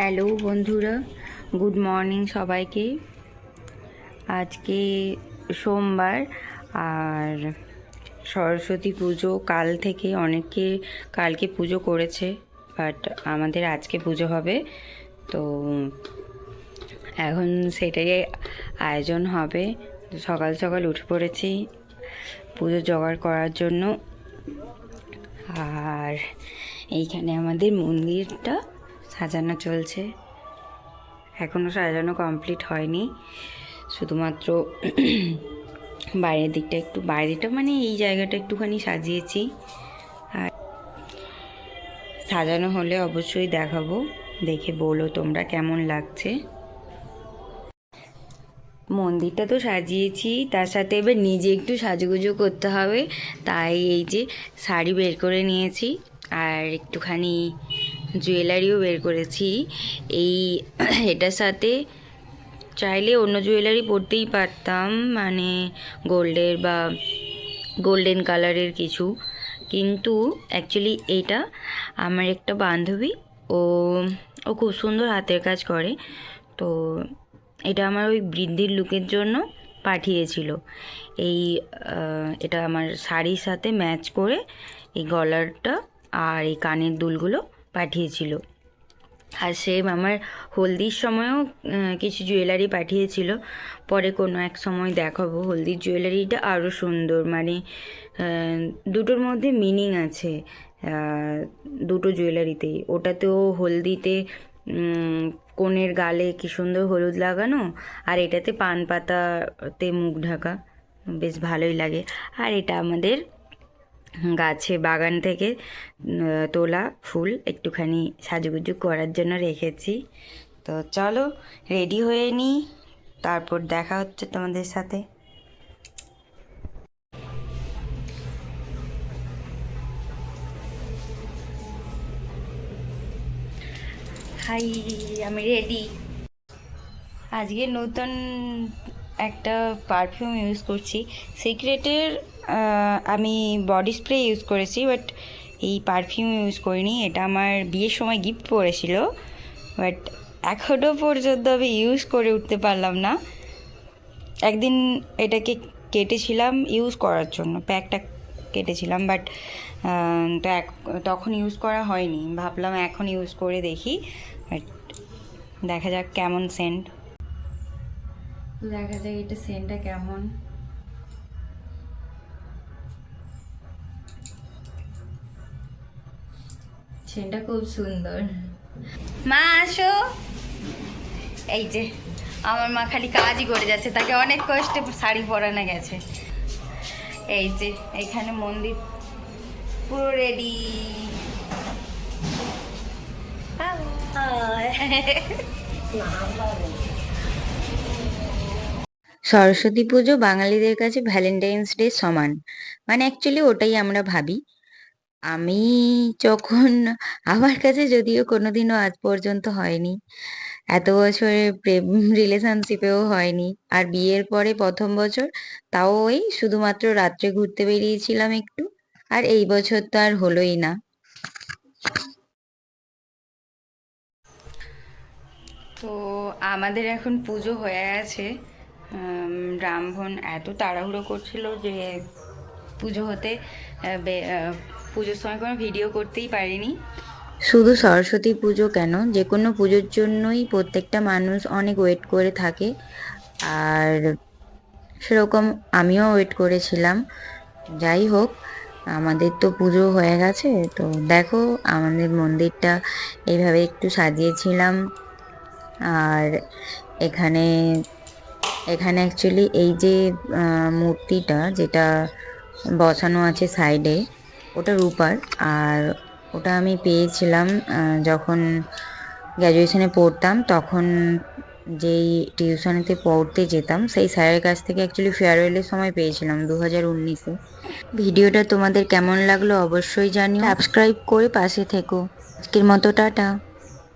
Hello বন্ধুরা, good morning সবাইকে। আজকে সোমবার আর সরস্বতী পুজো কাল থেকে অনেকে কালকে পুজো করেছে, বাট আমাদের আজকে পুজো হবে। তো এখন সেটাই আয়োজন হবে। সকাল সকাল উঠে পড়েছি পুজো জোগাড় করার জন্য। আর এইখানে আমাদের মন্দিরটা সাজানো চলছে। এখনও সাজানো কমপ্লিট হয়নি। শুধুমাত্র বাইরের দিকটা একটু, বাইরেটা মানে এই জায়গাটা একটুখানি সাজিয়েছি। আর সাজানো হলে অবশ্যই দেখাবো। দেখে বলো তোমরা কেমন লাগছে। মন্দিরটা তো সাজিয়েছি, তার সাথে এবার নিজে একটু সাজুগুজু করতে হবে। তাই এই যে শাড়ি বের করে নিয়েছি। আর একটুখানি জুয়েলারিও বের করেছি। এই এটার সাথে চাইলে অন্য জুয়েলারি পরতেই পারতাম মানে গোল্ডের বা গোল্ডেন কালারের কিছু। কিন্তু অ্যাকচুয়ালি এটা আমার একটা বান্ধবী, ও ও খুব সুন্দর হাতের কাজ করে। তো এটা আমার ওই বৃদ্ধির লুকের জন্য পাঠিয়েছিল। এই এটা আমার শাড়ির সাথে ম্যাচ করে এই গলারটা আর এই কানের দুলগুলো পাঠিয়েছিল। আর সেম আমার হলদির সময়ও কিছু জুয়েলারি পাঠিয়েছিল। পরে কোনো এক সময় দেখাবো, হলদির জুয়েলারিটা আরও সুন্দর মানে দুটোর মধ্যে মিনিং আছে দুটো জুয়েলারিতেই ওটাতেও হলদিতে কনের গালে কি সুন্দর হলুদ লাগানো, আর এটাতে পান পাতাতে মুখ ঢাকা, বেশ ভালোই লাগে। আর এটা আমাদের গাছে বাগান থেকে তোলা ফুল একটুখানি সাজুগুজু করার জন্য রেখেছি। তো চলো, রেডি হয়ে নিই, তারপর দেখা হচ্ছে তোমাদের সাথে। হাই, আমি রেডি। আজকে নতুন একটা পারফিউম ইউজ করছি। সিক্রেটের আমি বডি স্প্রে ইউজ করেছি বাট এই পারফিউম ইউজ করিনি। এটা আমার বিয়ের সময় গিফট করেছিল বাট এখনও পর্যন্ত আমি ইউজ করে উঠতে পারলাম না। একদিন এটাকে কেটেছিলাম ইউজ করার জন্য প্যাকটা কেটেছিলাম বাট তো এক- তখন ইউজ করা হয়নি। ভাবলাম এখন ইউজ করে দেখি বাট দেখা যাক কেমন সেন্ট দেখা যাক এটা সেন্টটা কেমন। সেন্টটা খুব সুন্দর। মা, আসো। এই যে, আমার মা খালি কাজই করে যাচ্ছে, তাকে অনেক কষ্টে শাড়ি পরানো গেছে। এই যে, এখানে মন্দির পুরো রেডি সরস্বতী পুজো বাঙালিদের কাছে ভ্যালেন্টাইন্স ডে সমান। মানে অ্যাকচুয়ালি ওটাই আমরা ভাবি। আমি যখন আমার কাছে যদিও কোনোদিনও আজ পর্যন্ত হয়নি এত বছরে প্রেম রিলেশনশিপেও হয়নি আর বিয়ের পরে প্রথম বছর তাও ওই শুধুমাত্র রাত্রে ঘুরতে বেরিয়েছিলাম একটু আর এই বছর তো আর হলোই না। তো আমাদের এখন পুজো হয়ে উম, ব্রাহ্মণ এত তাড়াহুড়ো করছিল যে পুজো হতে পুজোর সময় কোনো ভিডিও করতেই পারিনি। শুধু সরস্বতী পুজো কেন? যে কোনো পুজোর জন্যই প্রত্যেকটা মানুষ অনেক ওয়েট করে থাকে। আর সেরকম আমিও ওয়েট করেছিলাম। যাই হোক, আমাদের তো পুজো হয়ে গেছে, তো দেখো আমাদের মন্দিরটা এইভাবে একটু সাজিয়েছিলাম। আর এখানে এখানে অ্যাকচুয়ালি এই যে মূর্তিটা যেটা বসানো আছে সাইডে। ওটা রূপার। আর ওটা আমি পেয়েছিলাম যখন গ্র্যাজুয়েশনে পড়তাম, তখন যেই টিউশনেতে পড়তে যেতাম, সেই স্যারের কাছ থেকে অ্যাকচুয়ালি ফেয়ারওয়েলের সময় পেয়েছিলাম দু হাজার উনিশে। ভিডিওটা তোমাদের কেমন লাগল অবশ্যই জানিও। সাবস্ক্রাইব করে পাশে থেকো। আজকের মতো টাটা।